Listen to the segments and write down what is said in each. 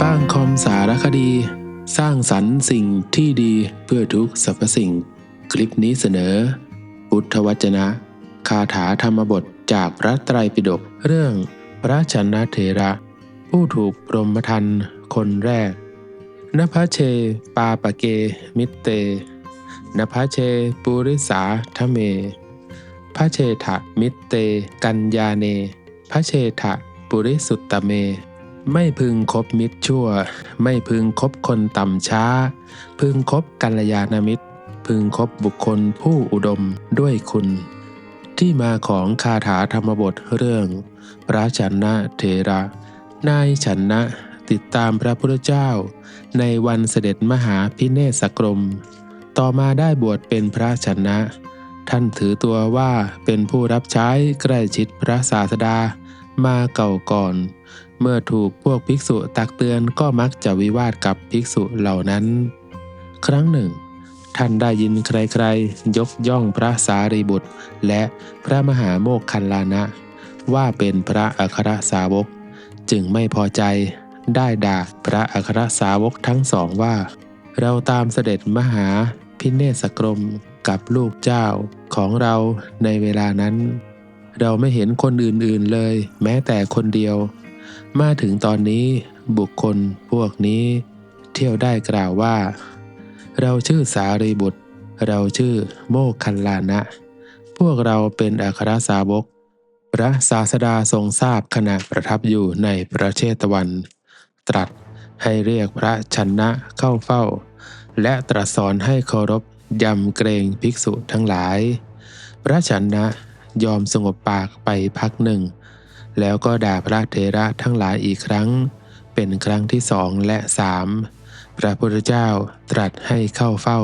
ำสารคดี สร้างสรรค์สิ่งที่ดีเพื่อทุกสรรพสิ่ง คลิปนี้เสนอ พุทธวจนะ คาถาธรรมบทจากพระไตรปิฎกเรื่องพระชนะเถระ ผู้ถูกพรหมทันคนแรกนภเช ปาปะเก มิตเตนภเช ปุริสาทะเมพระเชถะมิตเต กัญญาเนพระเชถะปุริสุตตเม ไม่พึงคบมิตรชั่ว ไม่พึงคบคนต่ำช้า พึงคบกัลยาณมิตร พึงคบบุคคลผู้อุดมด้วยคุณ ที่มาของคาถาธรรมบทเรื่อง พระชนะเถระ นายชนะติดตามพระพุทธเจ้า ในวันเสด็จมหาพิเนศกรม ต่อมาได้บวชเป็นพระชนะ ท่านถือตัวว่าเป็นผู้รับใช้ใกล้ชิดพระศาสดามาเก่าก่อน เมื่อถูกพวกภิกษุตักเตือนก็มักจะวิวาทกับภิกษุเหล่านั้น ครั้งหนึ่ง ท่านได้ยินใครๆ ยกย่องพระสารีบุตร และพระมหาโมคคัลลานะ ว่าเป็นพระอัครสาวก จึงไม่พอใจได้ด่าพระอัครสาวกทั้งสองว่า เราตามเสด็จมหาพิเนศกรมกับลูกเจ้าของเราในเวลานั้น เราไม่เห็นคนอื่นๆเลย แม้แต่คนเดียว มาถึงตอนนี้บุคคลพวกนี้ เที่ยวได้กล่าวว่า เราชื่อสารีบุตร เราชื่อโมคคัลลานะ พวกเราเป็นอัครสาวก พระศาสดาทรงทราบขณะประทับอยู่ในประเชตวัน ตรัสให้เรียกพระชนะเข้าเฝ้า และตรัสสอนให้เคารพยำเกรงภิกษุทั้งหลาย พระชนะยอมสงบปากไปพักหนึ่ง แล้วก็ด่าพระเถระทั้งหลายอีกครั้ง เป็นครั้งที่สองและสามพระพุทธเจ้าตรัสให้เข้าเฝ้า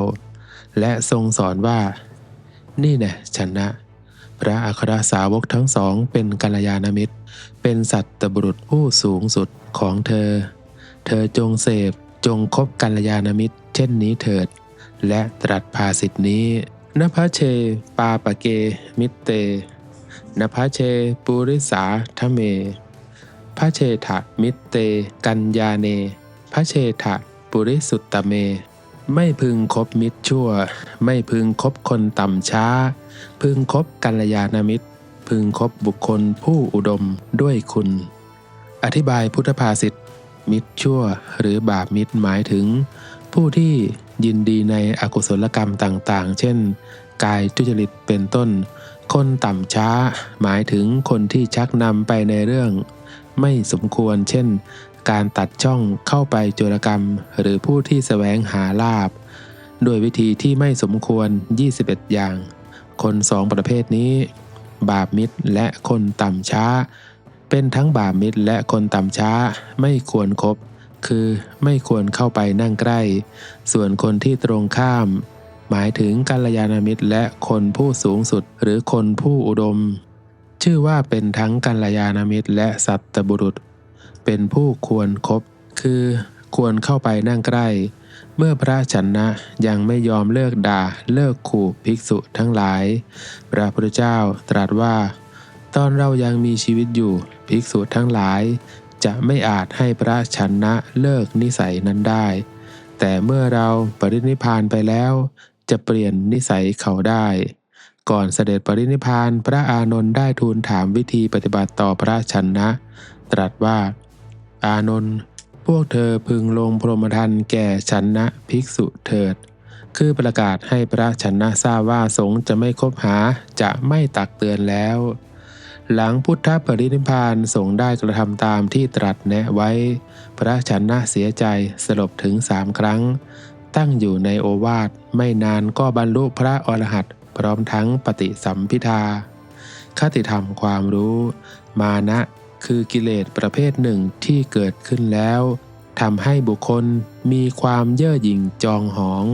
และทรงสอนว่า นี่แน่ชนะ พระอัครสาวกทั้งสองเป็นกัลยาณมิตร เป็นสัตตบุรุษผู้สูงสุดของเธอ เธอจงเสพจงคบกัลยาณมิตร เช่นนี้เถิด และตรัสภาสิทธินี้นภเช ปาปะเก มิตเต นภเช ปุริสาทเมพระเชถะมิเต กัญญาเน พระเชถะปุริสุตตเม ไม่พึงคบมิตรชั่ว ไม่พึงคบคนต่ำช้า พึงคบกัลยาณมิตร พึงคบบุคคลผู้อุดมด้วยคุณ อธิบายพุทธภาษิตมิตรชั่วหรือบาปมิตรหมายถึง ผู้ที่ยินดีในอกุศลกรรมต่างๆ เช่น กายทุจริตเป็นต้น คนต่ำช้า หมายถึงคนที่ชักนำไปในเรื่อง ไม่สมควร เช่น การตัดช่องเข้าไปโจรกรรม หรือผู้ที่แสวงหาลาบโดยวิธีที่ไม่สมควร 21 อย่าง คนสองประเภทนี้ บาปมิตรและคนต่ำช้า เป็นทั้งบาปมิตรและคนต่ำช้าไม่ควรครบคือไม่ควรเข้าไปนั่งใกล้ ส่วนคนที่ตรงข้าม หมายถึงกัลยาณมิตรและคนผู้สูงสุดหรือคนผู้อุดม ชื่อว่าเป็นทั้งกัลยาณมิตรและสัตบุรุษ เป็นผู้ควรครบคือควรเข้าไปนั่งใกล้ เมื่อพระชนะยังไม่ยอมเลิกด่าเลิกขู่ภิกษุทั้งหลาย พระพุทธเจ้าตรัสว่า ตอนเรายังมีชีวิตอยู่ภิกษุทั้งหลาย จะไม่อาจให้พระชนะเลิกนิสัยนั้นได้ แต่เมื่อเราปรินิพานไปแล้ว จะเปลี่ยนนิสัยเขาได้ ก่อนเสด็จปรินิพานพระอานนท์ได้ทูลถามวิธีปฏิบัติต่อพระชนะ ตรัสว่า อานนท์พวกเธอพึงลงพรหมทันแก่ชนะภิกษุเถิด คือประกาศให้พระชนะทราบว่าสงฆ์จะไม่คบหาจะไม่ตักเตือนแล้ว หลังพุทธปรินิพพานสงฆ์ได้กระทำตามที่ตรัสแนะไว้ พระชนะเสียใจสลบถึงสามครั้ง ตั้งอยู่ในโอวาทไม่นานก็บรรลุพระอรหันต์พร้อมทั้งปฏิสัมพิทาคติธรรมความรู้ มานะคือกิเลสประเภทหนึ่งที่เกิดขึ้นแล้วทำให้บุคคลมีความเย่อหยิ่งจองหอง